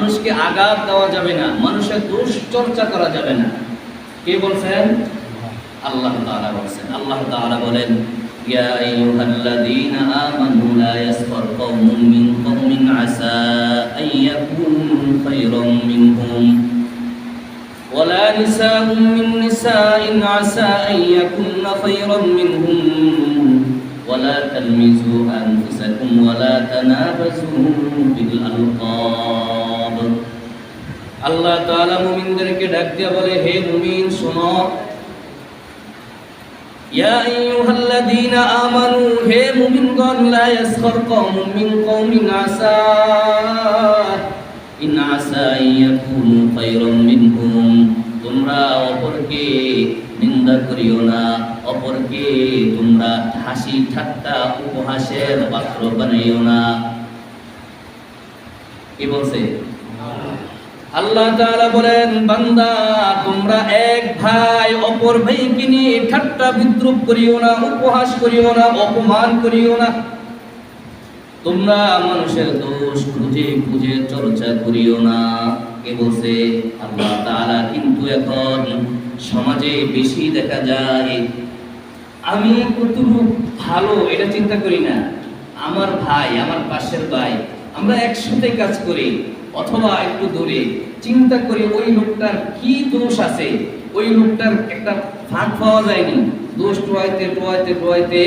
মানুষকে আঘাত দেওয়া যাবে না মানুষের দোষ চর্চা করা যাবে না কে বলছেন আল্লাহ তাআলা বলছেন আল্লাহ তাআলা বলেন ইয়া আইয়ুহাল্লাযীনা আমানু লা ইয়াসফার কওমুম মিন কওমিন আসা আইয়াকুনু খায়রাম মিনহুম ولا نساء من نساء عسى أن يكن خيرا منهم ولا تلمزوا أنفسكم ولا تنابزوا بالألقاب আল্লাহ তাআলা মুমিনদেরকে ডাক দিয়ে বলে, হে মুমিন, শোনো। ইয়া আইয়ুহাল্লাযীনা আমানু, হে মুমিনগণ, লা ইয়াসখার কওমুম মিন কওমিন আসা। ইন আসা ইয়াকুনু খায়রাম মিনহুম। তোমরা অপরকে নিন্দা করিও না। অপরকে তোমরা হাসি ঠাট্টা উপহাসের পাত্র বানাইও না। কি বলছে? আল্লাহ তাআলা বলেন, বান্দা, তোমরা এক ভাই, অপর ভাইকে নিয়ে ঠাট্টা বিদ্রুপ করিও না, উপহাস করিও না, অপমান করিও না। তোমরা মানুষের দোষ খুঁজে খুঁজে চর্চা করিও না। কে বলছে আল্লাহ তাআলা, কিন্তু এখন সমাজে বেশি দেখা যায়, আমি কতটুকু ভালো এটা চিন্তা করি না। আমার ভাই, আমার পাশের ভাই আমরা একসাথে কাজ করি, অথবা একটু দূরে। চিন্তা করি, ওই লোকটার কি দোষ আছে? ওই লোকটার একটা ভাগ পাওয়া যায়নি। দোষ টোয়াইতে টোয়াইতে টোয়াইতে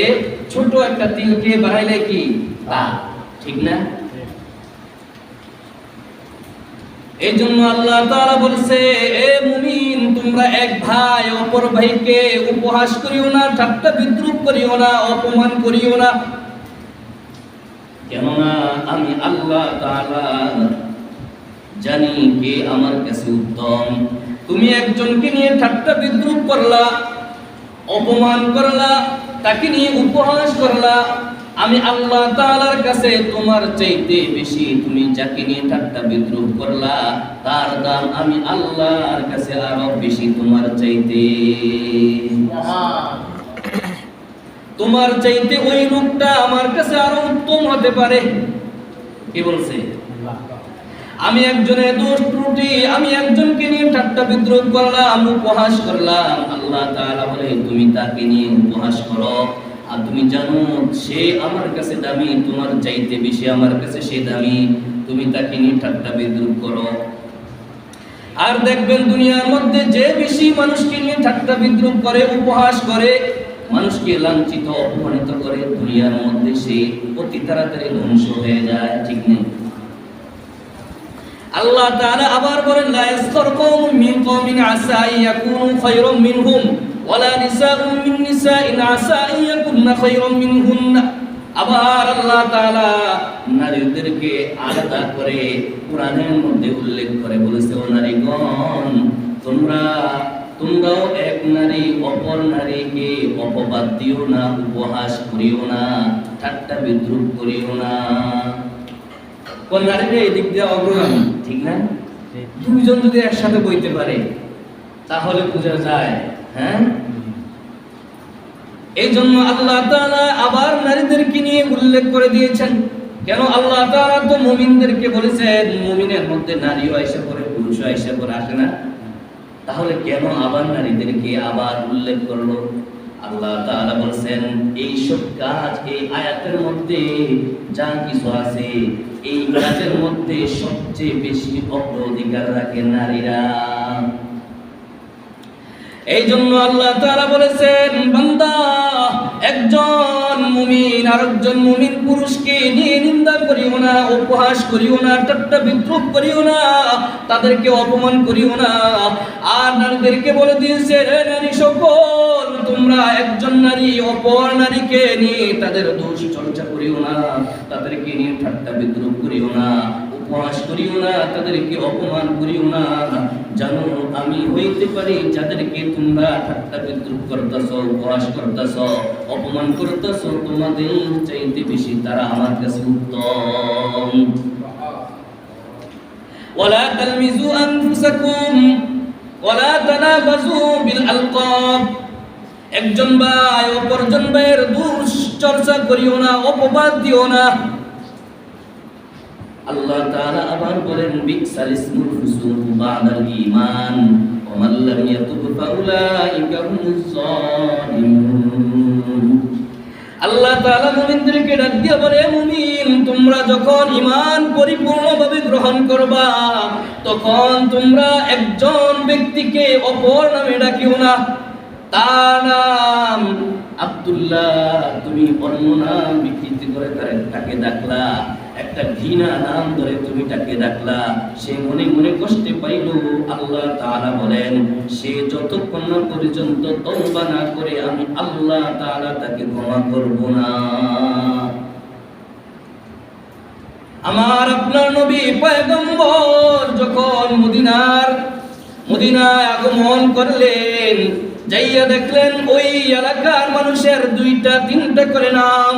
ছোট একটা তিলকে বানাইলে কি? তা, ঠিক না? এই জন্য আল্লাহ তাআলা বলছে, এ মুমিন, তোমরা এক ভাই, অপর ভাইকে উপহাস করিও না, ঠাট্টা বিদ্রুপ করিও না, অপমান করিও না। কেননা আমি আল্লাহ জানি কে আমার কাছে উত্তম। তুমি একজনকে নিয়ে ঠাট্টা বিদ্রুপ করলা, অপমান করলা, তাকে নিয়ে উপহাস করলা। আমি আল্লাহ তাআলার কাছে তোমার চাইতে বেশি তুমি যাকে নিয়ে ঠাট্টা বিদ্রুপ করলা, তার দাম আমি আল্লাহর কাছে আরও বেশি তোমার চাইতে। তোমার চাইতে ওই লোকটা আমার কাছে আরও উত্তম হতে পারে। কি বলছে? আমি একজনের দোষ ত্রুটি আমি একজনকে নিয়ে ঠাট্টা বিদ্রোহ করলাম উপহাস করলাম। আল্লাহ তাআলা বলে তুমি তাকে নিয়ে উপহাস করো। আর তুমি জানো সে আমার কাছে দামি তোমার চাইতে বেশি আমার কাছে সে দামি। তুমি তাকে নিয়ে ঠাট্টা বিদ্রোহ করো। আর দেখবেন দুনিয়ার মধ্যে যে বেশি মানুষকে নিয়ে ঠাট্টা বিদ্রুপ করে উপহাস করে মানুষকে লাঞ্ছিত, অপমানিত করে দুনিয়ার মধ্যে সে অতি তাড়াতাড়ি ধ্বংস হয়ে যায়, ঠিক নেই। আল্লাহ তাআলা আবার বলেন, লা ইয়াসখার কওমুম মিন কওমিন আসা ইয়াকুনু খায়রাম মিনহুম ওয়ালা নিসাউম মিন নিসাইন আসা ইয়াকুননা খায়রাম মিনহুন্না। আবার আল্লাহ তাআলা নারীদেরকে আলাদা করে কোরআনের মধ্যে উল্লেখ করে বলেছে, ও নারীগণ, তোমরা তোমরাও এক নারী, অপর নারীকে অপবাদ দিও না, উপহাস করিও না, ঠাট্টা বিদ্রুপ করিও না। কোন নারীটা এদিক দিয়ে অগ্রগামী? ঠিক না? দুইজন যদি একসাথে বইতে পারে, তাহলে বোঝা যায় হ্যাঁ? এই জন্য আল্লাহ তাআলা আবার নারীদেরকে নিয়ে উল্লেখ করে দিয়েছেন। কেন আল্লাহ তাআলা তো মুমিনদেরকে বলেছেন, মুমিনের মধ্যে নারীও আইসা করে পুরুষও আইসা করে আসে না? তাহলে কেন আবার নারীদেরকে আবার উল্লেখ করল? আল্লাহ তাআলা বলছেন, এই সব কাজ, এই আয়াতের মধ্যে যা কিছু আছে, এই কাজের মধ্যে সবচেয়ে বেশি অগ্রাধিকার রাখে নারীরা। এই জন্য আল্লাহ তারা বলেছেন, বান্দা একজন মুমিন আরেকজন মুমিন পুরুষকে নিয়ে নিন্দা করিও না, উপহাস করিও না, ঠাট্টা বিদ্রুপ করিও না, তাদেরকে অপমান করিও না। আর নারীদেরকে বলে দিয়েছে রে নারী সকল, তোমরা একজন নারী, অপর নারীকে নিয়ে তাদের দোষ চর্চা করিও না, তাদেরকে নিয়ে ঠাট্টা বিদ্রুপ করিও না। উপহাস করিও না তাদেরকে অপমান করিও না জানো আমি হইতে পারি যাদেরকে তোমরা ঠাট্টা বিদ্রুপ করতেছ উপহাস করতেছ অপমান করতেছ তোমাদের চাইতে বেশি তারা আমার কাছে উত্তম ولا تلمزوا أنفسكم ولا تنابزوا بالألقاب একজন ভাই অপরজন ভাইয়ের দুশ্চর্চা করিও না অপবাদ দিও না আল্লাহ তাআলা আবার বলেন বিকসাল ইসমুল ফুসুক বাদাল ঈমান ওয়া লাম ইয়াতুব ফাউলাইকা হুমুজ জালিমুন আল্লাহ তাআলা মুমিনদেরকে ডাক দিয়ে বলে মুমিন, তোমরা যখন ঈমান পরিপূর্ণভাবে গ্রহণ করবা, তখন তোমরা একজন ব্যক্তিকে অপর নামে ডাকিও না। তার নাম আব্দুল্লাহ। তুমি অন্য নাম বিকৃতি করে তাকে ডাকলা। একটা ঘৃণা নাম ধরে তুমি তাকে ডাকলা, সে মনে মনে কষ্টে পাইল। আল্লাহ তাআলা বলেন, সে যতক্ষণ না পর্যন্ত তওবা না করে, আমি আল্লাহ তাআলা তাকে ক্ষমা করব না। আমার আপনার নবী পয়গম্বর যখন মদিনার, মদিনায় আগমন করলেন, যাইয়া দেখলেন ওই এলাকার মানুষের দুইটা, তিনটা করে নাম।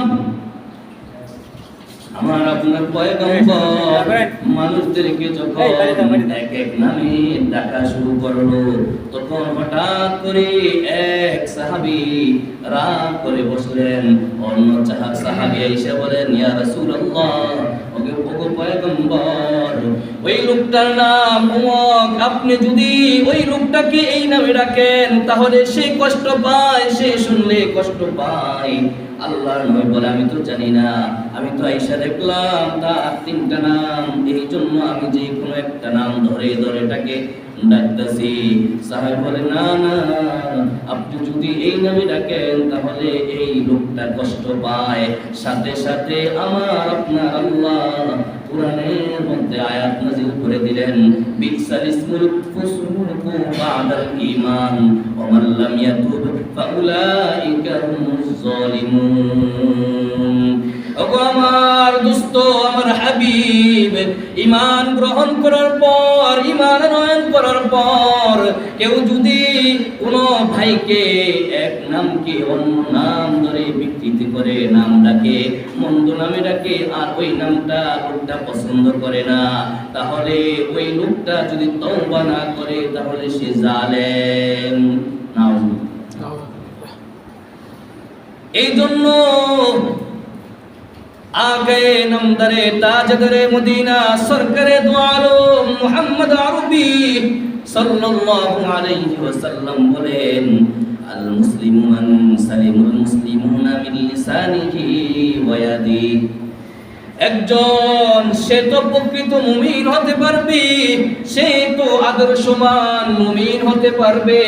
আমার আপনার পয়গম্বর মানুষদেরকে যখন এক এক নামে ডাকা শুরু করল তখন হঠাৎ করে এক সাহাবি রাগ করে বসলেন। অন্য চাহা সাহাবি এসে বলেন ইয়া রাসূলুল্লাহ ওকে ওগো পয়গম্বর ওই লোকটার নাম অমুক আপনি যদি ওই লোকটাকে এই নামে ডাকেন, তাহলে সে কষ্ট পায়, সে শুনলে কষ্ট পায়। আল্লাহর নবী বলে, আমি তো জানি না, আমি তো আইসা দেখলাম, তার তিনটা নাম। এই জন্য আমি যে কোনো একটা নাম ধরে ধরে তাকে ডাকতেছি। সাহেব বলে, না না, আপনি যদি এই নামে ডাকেন, তাহলে এই লোকটা কষ্ট পায়। সাথে সাথে আমার আপনার আল্লাহ কোরআনের মধ্যে আয়াত নাযিল করে দিলেন বিকসাল ইসমুল ফুসুকু বাদাল ঈমান, ওয়া মান লাম ইয়াতুব ফাউলাইকা হুমুজ জালিমুন ওগো আমার দোস্ত আমার হাবিব ঈমান গ্রহণ করার পর ঈমান নয়ন করার পর কেউ যদি কোনো ভাইকে এক নামকে অন্য নাম ধরে বিকৃতি করে নাম ডাকে মন্দ নামে ডাকে আর ওই নামটা লোকটা পছন্দ করে না তাহলে ওই লোকটা যদি তওবা না করে তাহলে সে জালেম। নাউজুবিল্লাহ। এই জন্য আগে নমদারে তাজদারে মদিনা, সরকারে দোয়ালো মুহাম্মদ আরবি সাল্লাল্লাহু আলাইহি ওয়াসাল্লাম বলেন, আল মুসলিমু মান সালিমুল মুসলিমুনা মিন লিসানিহি ওয়া ইয়াদিহি একজন সে তো প্রকৃত মুমিন হতে পারবে, সে তো আদর্শমান মুমিন হতে পারবে।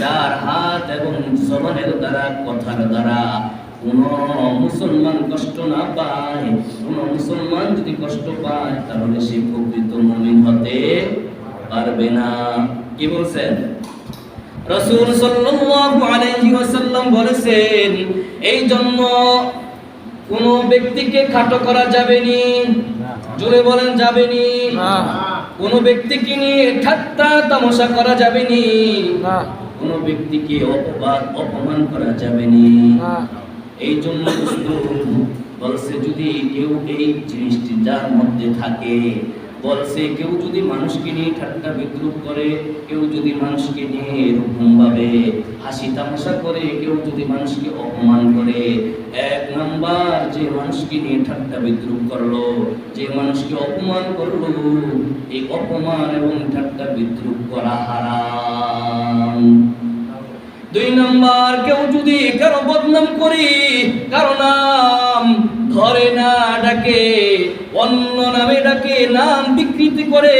যার হাত এবং জবানের দ্বারা, কথার দ্বারা কোন মুসলমান কষ্ট না পায়। কোন মুসলমান যদি কষ্ট পায় তাহলে সে প্রকৃত মুমিন হতে পারবে না। কি বলছেন? রসুল সাল্লাল্লাহু আলাইহি ওয়াসাল্লাম বলেছেন এই জন্য কোন ব্যক্তিকে খাটো করা যাবে নি জোরে বলেন যাবে নি। কোন ব্যক্তিকে নিয়ে ঠাট্টা তামাশা করা যাবে নি। কোন ব্যক্তিকে অপবাদ অপমান করা যাবে নি। এই জন্য বলছে যদি কেউ এই জিনিসটি যার মধ্যে থাকে, বলছে কেউ যদি মানুষকে নিয়ে ঠাট্টা বিদ্রুপ করে, কেউ যদি মানুষকে নিয়ে এরকম ভাবে হাসি তামাশা করে, কেউ যদি মানুষকে অপমান করে, এক নাম্বার যে মানুষকে নিয়ে ঠাট্টা বিদ্রুপ করল, যে মানুষকে অপমান করল, এই অপমান এবং ঠাট্টা বিদ্রুপ করা হারাম। দুই নম্বর কেউ যদি কারও বদনাম করি, কারও নাম ধরে না ডাকে, অন্য নামে ডাকে, নাম বিকৃতি করে,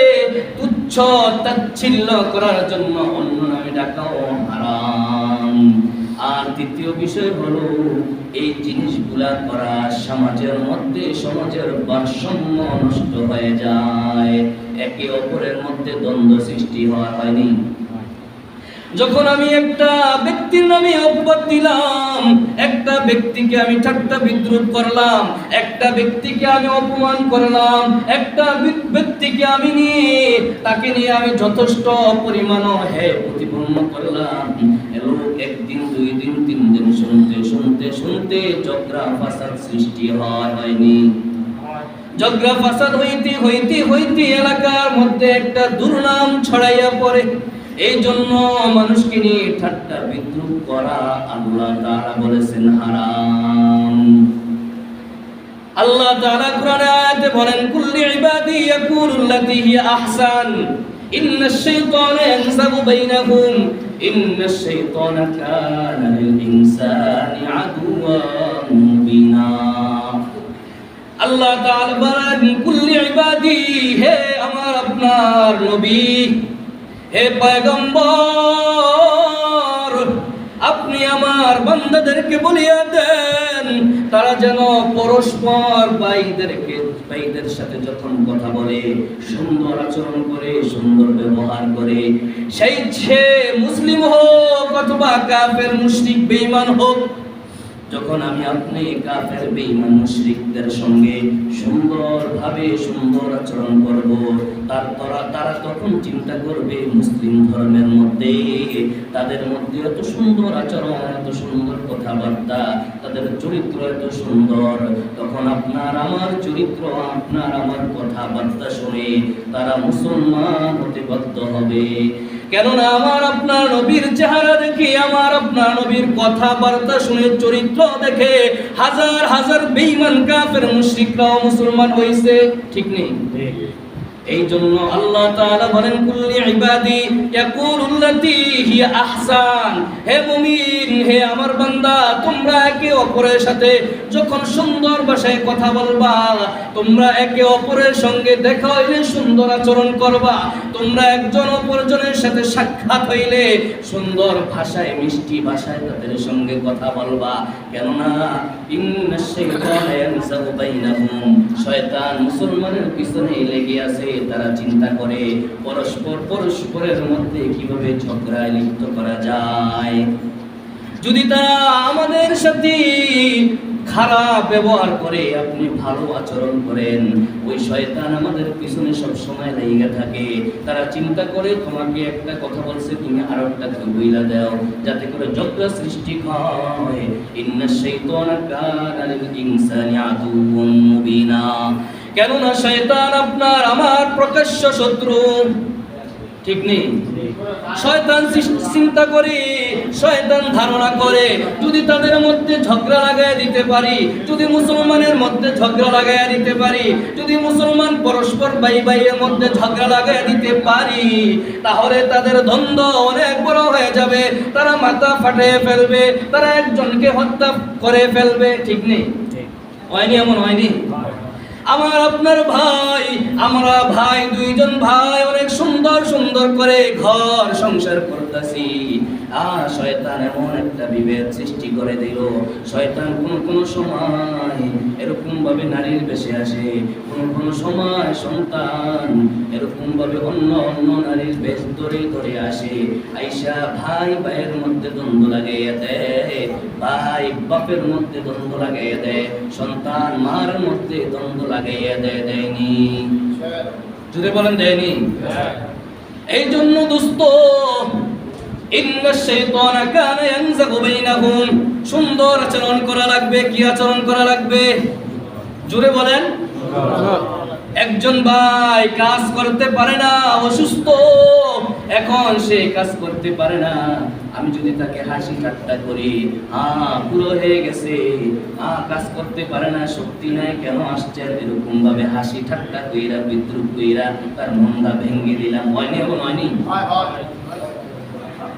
তুচ্ছ তাচ্ছিল্য করার জন্য অন্য নামে ডাকাও হারাম। আর তৃতীয় বিষয় হলো, এই জিনিসগুলা করা সমাজের মধ্যে, সমাজের ভারসাম্য নষ্ট হয়ে যায়। একে অপরের মধ্যে দ্বন্দ্ব সৃষ্টি হওয়া হয়নি। যখন আমি একটা ব্যক্তির নামে অপবাদ দিলাম, একটা ব্যক্তিকে আমি ঠাট্টা বিদ্রুপ করলাম, একটা ব্যক্তিকে আমি অপমান করলাম, একটা ব্যক্তিকে আমি নিয়ে, তাকে নিয়ে আমি যথেষ্ট পরিমাণ হে প্রতিপন্ন করলাম। লোক একদিন, দুই দিন, তিন দিন শুনতে শুনতে শুনতে চক্রা ফাসাদ সৃষ্টি হয়, হয়নি। ঝগড়া ফাসাদ হইতে হইতে হইতে এলাকার মধ্যে একটা দুর্নাম ছড়াইয়া পড়ে। এই জন্য মানুষকে নিয়ে ঠাট্টা বিদ্রুপ করা আল্লাহ তারা বলেছেন হারাম। আল্লাহ তাআলা কোরআনে আয়াতে বলেন, কুল্লি ইবাদি ইয়াকুলুল্লাতী হিয়া আহসান। ইন্নাশ শাইতানা ইয়ানজাগু বাইনাহুম। ইন্নাশ শাইতানা কানা লিল ইনসানি আদুওয়ান মুবিনা। আল্লাহ তাআলা বলেন, কুল্লি ইবাদি, হে আমার আপনার নবী হে পয়গম্বর, আপনি আমার বান্দাদেরকে বলিয়া দেন, তারা যেন পরস্পর ভাইদেরকে ভাইদের সাথে যখন কথা বলে, সুন্দর আচরণ করে, সুন্দর ব্যবহার করে, সেই সে মুসলিম হোক অথবা কাফের, মুশরিক, বেঈমান হোক যখন আমি আপনি কাফের, বেঈমান, মুশরিকদের সঙ্গে সুন্দরভাবে সুন্দর আচরণ করব, তার তারা তারা তখন চিন্তা করবে, মুসলিম ধর্মের মধ্যে, তাদের মধ্যে এত সুন্দর আচরণ, এত সুন্দর কথাবার্তা, তাদের চরিত্র এত সুন্দর। তখন আপনার আমার চরিত্র, আপনার আমার কথাবার্তা শুনে তারা মুসলমান হতে বাধ্য হবে। কেননা আমার আপনার নবীর চেহারা দেখে, আমার আপনার নবীর কথাবার্তা শুনে, চরিত্র দেখে হাজার হাজার বেঈমান কাফের, মুশরিকরাও মুসলমান হয়েছে ঠিক নেই? এই জন্য আল্লাহ তাআলা বলেন, কুল্লি ইবাদি ইয়াকুলুল্লাতী হিয়া আহসান। হে মুমিন, হে আমার বান্দা, তোমরা একে অপরের সাথে যখন সুন্দর ভাষায় কথা বলবা, তোমরা একে অপরের সঙ্গে দেখা হইলে সুন্দর আচরণ করবা। তোমরা একজন অপরজনের সাথে সাক্ষাৎ হইলে সুন্দর ভাষায়, মিষ্টি ভাষায় তাদের সঙ্গে কথা বলবা। কেননা ইন্নাশ শাইতানা ইয়ানজাগু বাইনাহুম। শয়তান মুসলমানের পিছনে লেগে আছে। তারা চিন্তা করে, পরস্পর পরস্পরের মধ্যে কীভাবে ঝগড়ায় লিপ্ত করা যায়? যদি তারা আমাদের সাথে খারাপ ব্যবহার করে, আপনি ভালো আচরণ করেন, ওই শয়তান আমাদের পিছনে সব সময় লেগে থাকে। তারা চিন্তা করে, তোমাকে একটা কথা বলছে, তুমি আরও একটা বইলা দাও, যাতে করে ঝগড়া সৃষ্টি হয়। ইন্না শাইতানা কানা লিল ইনসানি আদুওয়ান মুবিনা। কেননা শয়তান আপনার আমার প্রকাশ্য শত্রু। ঠিক নেই? শয়তান চিন্তা করে শয়তান ধারণা করে যদি তাদের মধ্যে ঝগড়া লাগাই দিতে পারি যদি মুসলমানের মধ্যে ঝগড়া লাগাই দিতে পারি যদি মুসলমান পরস্পর ভাই ভাইয়ের মধ্যে ঝগড়া লাগাই দিতে পারি তাহলে তাদের দ্বন্দ্ব অনেক বড় হয়ে যাবে। তারা মাথা ফাটিয়ে ফেলবে তারা একজনকে হত্যা করে ফেলবে। ঠিক নেই? হয়নি এমন হয়নি? আমার আপনার ভাই, আমরা ভাই, দুইজন ভাই, অনেক সুন্দর সুন্দর করে ঘর সংসার করতেছি। শয়তান এমন একটা বিভেদ সৃষ্টি করে নারীর সময় সন্তান এরকম ভাবে অন্য অন্য নারীর আসে। আইসা, ভাই মধ্যে দ্বন্দ্ব লাগাইয়া ভাই, বাপের মধ্যে সন্তান, মার মধ্যে দ্বন্দ্ব লাগাইয়া দেয় দেয়নি। জুড়ে বলেন দেয়নি? এই জন্য বাইনাহুম। সুন্দর আচরণ করা লাগবে, কি আচরণ করা লাগবে? জোরে বলেন। একজন ভাই কাজ করতে পারে না, অসুস্থ। এখন সে কাজ করতে পারে না। আমি যদি তাকে হাসি ঠাট্টা করি হ্যাঁ পুরো হয়ে গেছে। হ্যাঁ কাজ করতে পারে না শক্তি নাই কেন আসছে? এরকম ভাবে হাসি ঠাট্টা কইরা বিদ্রুপ কইরা তার মনটা ভেঙে দিলাম। হয়নি? এবং হয়নি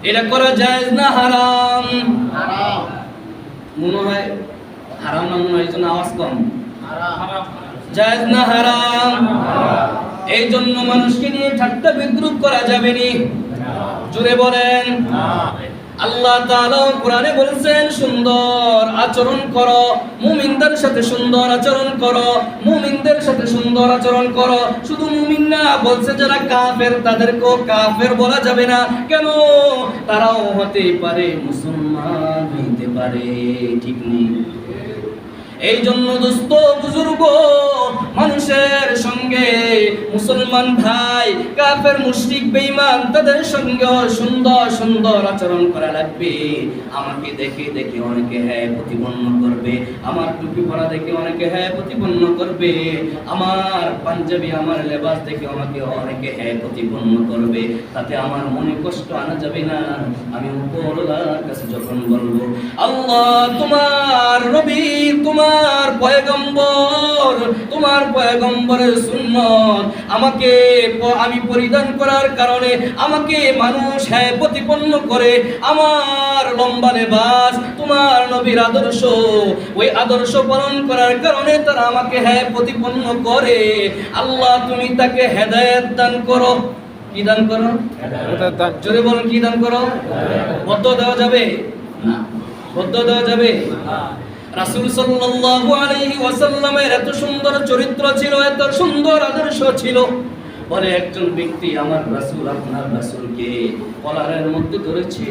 এটা করা যায় না হারাম? মনে হয় হারাম না মনে হয় জন্য আওয়াজ কম। জায়েজ না হারাম। এই জন্য মানুষকে নিয়ে ঠাট্টা বিদ্রুপ করা যাবে নি। জুড়ে বলেন, আল্লাহ কোরআনে বলেছেন, সুন্দর আচরণ করো, মুমিনদের সাথে সুন্দর আচরণ করো, মুমিনদের সাথে সুন্দর আচরণ করো। শুধু মুমিন না, বলছে যারা কাফের, তাদেরকেও কাফের বলা যাবে না। কেন? তারাও হতে পারে, মুসলমান হইতে পারে, ঠিক নেই। এই জন্য দোস্ত বুজুর্গ মানুষের সঙ্গে, মুসলমান ভাই, কাফের মুশরিক, বেঈমান, তাদের সঙ্গে সুন্দর সুন্দর আচরণ করা লাগবে। আমাকে দেখে দেখে অনেকে হ্যাঁ প্রতিপন্ন করবে। আমার টুপি পরা দেখে অনেকে হ্যাঁ প্রতিপন্ন করবে। আমার পাঞ্জাবি, আমার লেবাস দেখে আমাকে অনেকে হ্যাঁ প্রতিপন্ন করবে। তাতে আমার মনে কষ্ট আনা যাবে না। আমি উপরওয়ালার কাছে যখন বলব, আল্লাহ, তোমার পয়গম্বর তোমার পয়গম্বরের সুন্নত। আমাকে আমি পরিধান করার কারণে আমাকে মানুষ হ্যাঁ প্রতিপন্ন করে। আমার লম্বা লেবাস তোমার নবীর আদর্শ। ওই আদর্শ পালন করার কারণে তারা আমাকে হ্যাঁ প্রতিপন্ন করে। আল্লাহ তুমি তাকে হেদায়েত দান করো। কি দান করো? জোরে বলুন কি দান করো? বদ্ধ দেওয়া যাবে? না। বদ্ধ দেওয়া যাবে? রাসূল সাল্লাল্লাহু আলাইহি ওয়াসাল্লামের এত সুন্দর চরিত্র ছিল এত সুন্দর আদর্শ ছিল। বলে একজন ব্যক্তি আমার রাসূল আপনার রাসূলকে কলারের মধ্যে ধরেছে।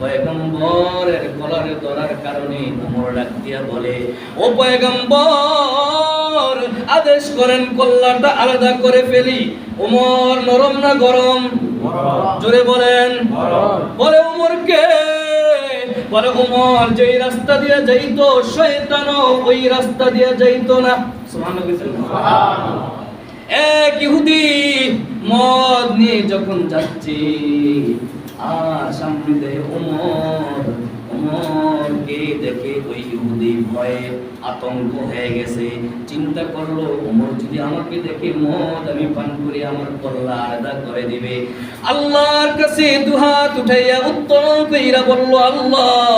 পয়গম্বরের কলারে ধরার কারণে ওমর ডাক দিয়া বলে ও পয়গম্বর আদেশ করেন কল্লাটা আলাদা করে ফেলি। ওমর নরম না গরম? জোরে বলেন। বলে ওমরকে বলে ওমর যেই রাস্তা দিয়ে যাইত শয়তানও ওই রাস্তা দিয়ে যাইতো না? এক ইহুদি মদ নিয়ে যখন যাচ্ছে আর সামনে দেয় ওমর ওমরকে দেখে ওই ইহুদি ভয়ে আতঙ্ক হয়ে গেছে। চিন্তা করল ওমর যদি আমাকে দেখে মদ আমি পান করি আমার কল্লা আলাদা করে দিবে। আল্লাহর কাছে দুহাত উঠাইয়া উত্তম কইরা বলল আল্লাহ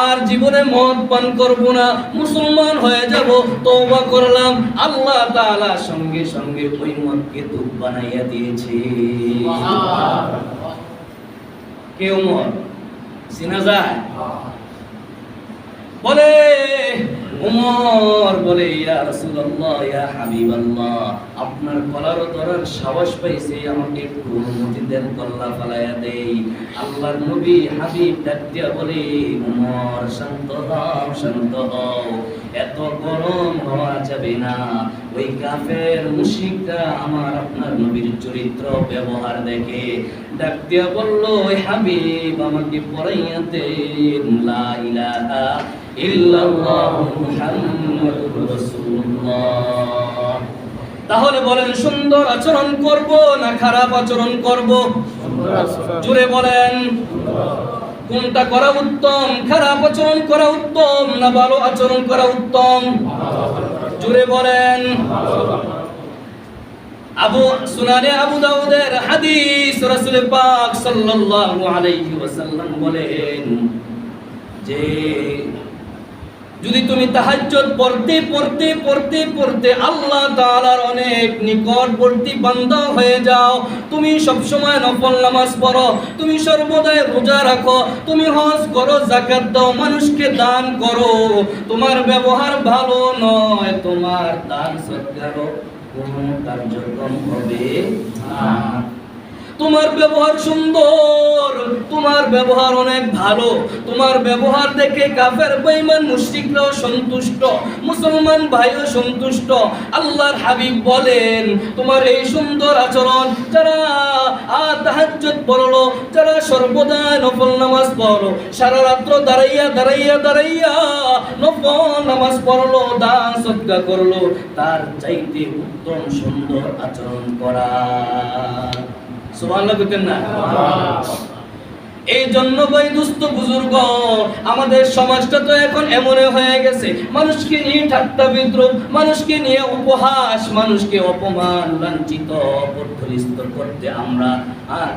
আর জীবনে মদ পান করব না মুসলমান হয়ে যাব তওবা করলাম। আল্লাহ তাআলা সঙ্গে সঙ্গে ওই মদকে দুধ বানাইয়া দিয়েছে। কে ওমর চিনা যায় বলে, উমর বলে, ইয়া রাসূলুল্লাহ, ইয়া হাবিবাল্লাহ, আপনার কলার ধরার সাহস পাইছে, আমাকে একটু অনুমতি দেন, কল্লা ফালাইয়া দেই। আল্লাহর নবী হাবিব ডাক বলে, উমর, শান্ত হও শান্ত হও, এত গরম হওয়া যাবে না। ওই কাফের মুশরিকরা আমার আপনার নবীর চরিত্র ব্যবহার দেখে ডাক বলল, ওই হাবিব, আমাকে পড়াইয়া দেন, লা ইলাহা তাহলে বলেন, সুন্দর আচরণ করব না খারাপ আচরণ করব? জুড়ে বলেন, কোনটা করা উত্তম? খারাপ আচরণ করা উত্তম না ভালো আচরণ করা উত্তম? জুড়ে বলেন, আবু, সুনানে আবু দাউদের হাদিস রাসূল পাক সাল্লাল্লাহু আলাইহি ওয়াসাল্লাম বলেন যে যদি তুমি তাহাজ্জুদ পড়তে পড়তে পড়তে পড়তে আল্লাহ তাআলার অনেক নিকটবর্তী বান্দা হয়ে যাও, তুমি সব সময় নফল নামাজ পড়ো, তুমি সর্বদাই রোজা রাখো, তুমি হজ করো, যাকাত দাও, মানুষকে দান করো। তোমার ব্যবহার ভালো নয়, তোমার দান সৎকারও কোনো কার্যক্রম হবে না। তোমার ব্যবহার সুন্দর, তোমার ব্যবহার অনেক ভালো। তোমার ব্যবহার দেখে কাফের, বেঈমান, মুশরিকরাও সন্তুষ্ট, মুসলমান ভাইও সন্তুষ্ট। আল্লাহর হাবিব বলেন, তোমার এই সুন্দর আচরণ, যারা তাহাজ্জুদ পড়ল, যারা সর্বদা নফল নামাজ পড়ল, সারা রাত্র দাঁড়াইয়া দাঁড়াইয়া দাঁড়াইয়া নফল নামাজ পড়ল, দান সদকা করল, তার চাইতে উত্তম সুন্দর আচরণ করা। এই জন্য ভাই দুস্থ বুজুর্গ, আমাদের সমাজটা তো এখন এমন হয়ে গেছে। মানুষকে নিয়ে ঠাট্টা বিদ্রোহ, মানুষকে নিয়ে উপহাস, মানুষকে অপমান, লাঞ্ছিত করতে আমরা আর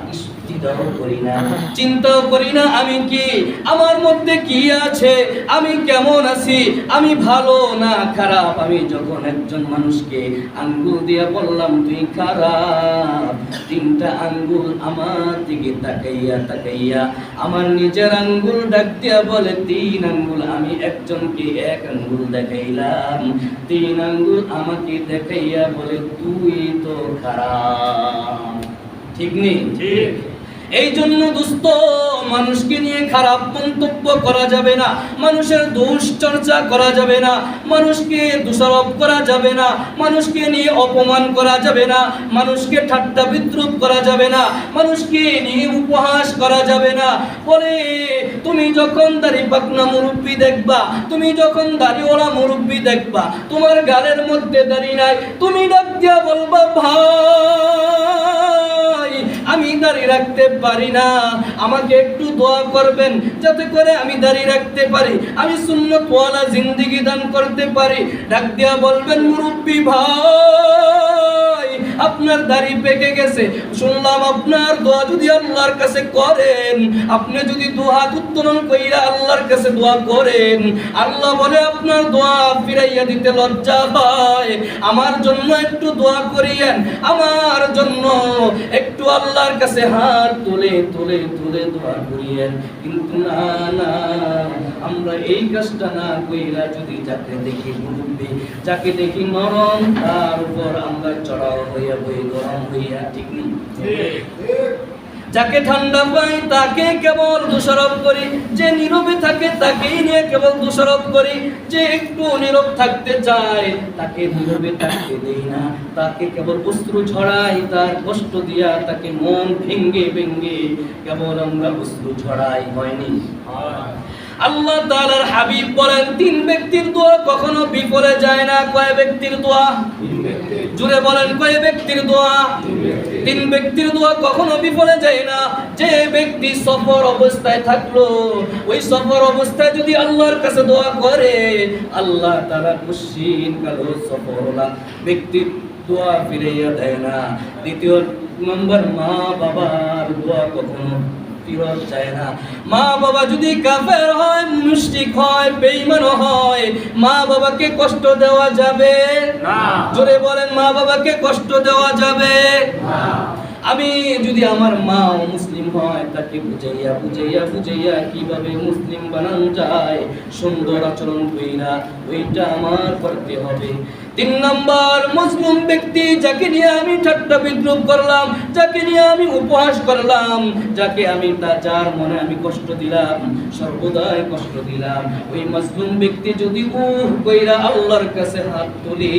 চিন্তাও করি না। চিন্তাও করি না আমি কি? আমার মধ্যে কি আছে? আমি কেমন আছি? আমি ভালো না খারাপ? আমি যখন একজন মানুষকে আঙ্গুল দিয়ে বললাম তুই খারাপ? তিনটা আঙ্গুল আমার দিকে তাকাইয়া তাকাইয়া আমার নিজের আঙ্গুল ডাক দিয়া বলে তিন আঙ্গুল। আমি একজনকে এক আঙ্গুল দেখাইলাম। তিন আঙ্গুল আমাকে দেখাইয়া বলে তুই তো খারাপ। ঠিক নেই? ঠিক। এই জন্য দুস্থ মানুষকে নিয়ে খারাপ মন্তব্য করা যাবে না। মানুষের দোষ চর্চা করা যাবে না। মানুষকে দোষারোপ করা যাবে না। মানুষকে নিয়ে অপমান করা যাবে না। মানুষকে ঠাট্টা বিদ্রুপ করা যাবে না। মানুষকে নিয়ে উপহাস করা যাবে না। বলে, তুমি যখন দাড়ি পাকনা মুরব্বী দেখবা, তুমি যখন দাড়িওয়ালা মুরব্বী দেখবা, তোমার গালের মধ্যে দাড়ি নাই। তুমি ডাক দিয়া বলবা, ভাই! আমি দাঁড়িয়ে রাখতে পারি না। আমাকে একটু দোয়া করবেন, যাতে করে আমি দাঁড়িয়ে রাখতে পারি। আমি সুন্নত ওয়ালা জিন্দেগি দান করতে পারি। ডাক দিয়া বলবেন, মুরব্বী ভাই, আপনার দাড়ি পেকে গেছে। শুনলাম আপনার দোয়া যদি আল্লাহর কাছে করেন, আপনি যদি দু হাত উত্তোলন কইরা আল্লাহর কাছে দোয়া করেন, আল্লাহ বলে, আপনার দোয়া ফিরাইয়া দিতে লজ্জা হয় আমার জন্য একটু দোয়া করিয়েন। আমার জন্য একটু আল্লাহর কাছে হাত তুলে তুলে তুলে দোয়া করিয়েন। কিন্তু না না, আমরা এই কাজটা না কইরা যদি যাকে দেখি মুরব্বী যাকে দেখি নরম তার উপর আমরা চড়াও হইয়া বই গরম হইয়া ঠিক নেই। যাকে ঠান্ডা পাই তাকে কেবল দোষারোপ করি। যে নীরবে থাকে তাকেই নিয়ে কেবল দোষারোপ করি। যে একটু নীরব থাকতে চায় তাকে নীরবে থাকতে দেই না। তাকে কেবল অস্ত্র ছড়াই, তার কষ্ট দিয়া তাকে মন ভেঙ্গে ভেঙ্গে কেবল আমরা অস্ত্র ছড়াই, হয়নি? আল্লাহ তাআলার হাবিব বলেন, তিন ব্যক্তির দোয়া কখনো বিফলে যায় না। কয় ব্যক্তির দোয়া? জুড়ে বলেন কয় ব্যক্তির দোয়া? তিন ব্যক্তির দোয়া কখনো বিফলে যায় না। যে ব্যক্তি সফর অবস্থায় থাকল, ওই সফর অবস্থায় যদি আল্লাহর কাছে দোয়া করে, আল্লাহ তারা খুশিন কালো সফরলা ব্যক্তির দোয়া ফিরাইয়া দেয় না। দ্বিতীয় নম্বর মা বাবার দোয়া কখনো যায় না। মা বাবা যদি কাফের হয় মুশরিক হয় বেঈমান হয় মা বাবাকে কষ্ট দেওয়া যাবে? না। জোরে বলেন মা বাবাকে কষ্ট দেওয়া যাবে? আমি যদি আমার মা মুসলিম হয় তাকে বুঝাইয়া বুঝাইয়া বুঝাইয়া কীভাবে মুসলিম বানানো যায় সুন্দর আচরণ কইরা ওইটা আমার করতে হবে। তিন নম্বর মুসলিম ব্যক্তি যাকে নিয়ে আমি ঠাট্টা বিদ্রুপ করলাম, যাকে নিয়ে আমি উপহাস করলাম, যাকে আমি তা যার মনে আমি কষ্ট দিলাম, সর্বদাই কষ্ট দিলাম। ওই মুসলিম ব্যক্তি যদি উহ কইরা আল্লাহর কাছে হাত তুলি,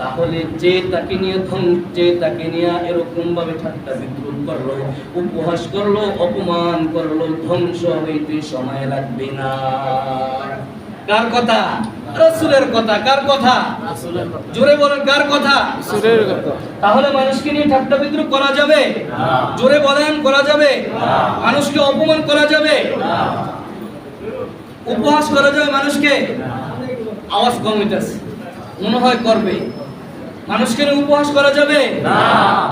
তাহলে যে তাকে নিয়ে ধ্বংস যে তাকে নিয়ে এরকম ভাবে ঠাট্টা বিদ্রুপ করল, উপহাস করল, অপমান করল, ধ্বংস হইতে সময় লাগবে না। কার কথা? রসুলের কথা কার কথা? জোরে বলেন কার কথা? তাহলে মানুষকে নিয়ে ঠাট্টা বিদ্রুপ করা যাবে? জোরে বলেন করা যাবে? মানুষকে অপমান করা যাবে? উপহাস করা যাবে মানুষকে? আওয়াজ কম হইতেছে। মনে হয় করবে। মানুষকে উপহাস করা যাবে? না।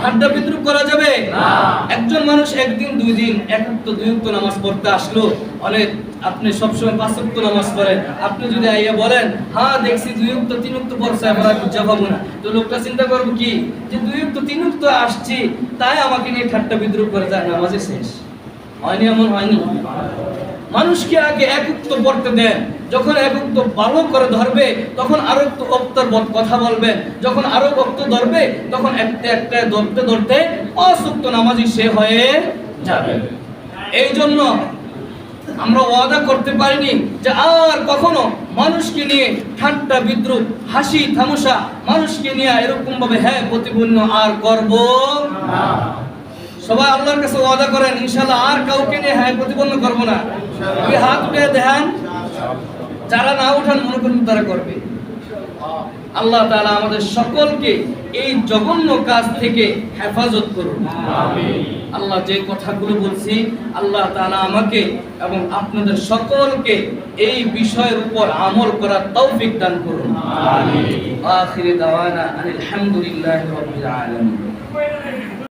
ঠাট্টা বিদ্রুপ করা যাবে? না। একজন মানুষ একদিন দুই দিন এক দুই উক্ত নামাজ পড়তে আসলো অনেক আপনি সবসময় পাঁচ উক্ত নামাজ পড়েন। আপনি যদি আইয়া বলেন হ্যাঁ দেখছি দুই উক্ত তিন উক্ত পড়ছে আমরা বুঝা পাবো না। তো লোকটা চিন্তা করব কি? যে দুই উক্ত তিন উক্ত আসছি তাই আমাকে নিয়ে ঠাট্টা বিদ্রুপ করে যায় নামাজে শেষ। হয়নি এমন হয়নি। মানুষকে আগে এক উক্ত পড়তে দেন। যখন এক উক্ত ভালো করে ধরবে, তখন আরও একটু অক্তর কথা বলবেন যখন আরও অক্ত ধরবে, তখন একটা একটা ধরতে ধরতে অসুক্ত নামাজি সে হয়ে যাবে। এই জন্য আমরা ওয়াদা করতে পারিনি যে আর কখনো মানুষকে নিয়ে ঠাট্টা, বিদ্রুপ, হাসি থামসা মানুষকে নিয়ে এরকম ভাবে হ্যাঁ প্রতিপূর্ণ আর করব সবাই আল্লাহর কাছে ওয়াদা করেন ইনশাআল্লাহ আর কাউকে নিয়ে হ্যাঁ প্রতিপন্ন করব না। ওই হাত উঠে দেখান যারা না উঠান মনে করেন তারা করবে। আল্লাহ তাআলা আমাদের সকলকে এই জঘন্য কাজ থেকে হেফাজত করুন। আল্লাহ যে কথাগুলো বলছি আল্লাহ তাআলা আমাকে এবং আপনাদের সকলকে এই বিষয়ের উপর আমল করার তৌফিক দান করুন। আখির দাওয়ানা আলহামদুলিল্লাহি রাব্বিল আলামিন।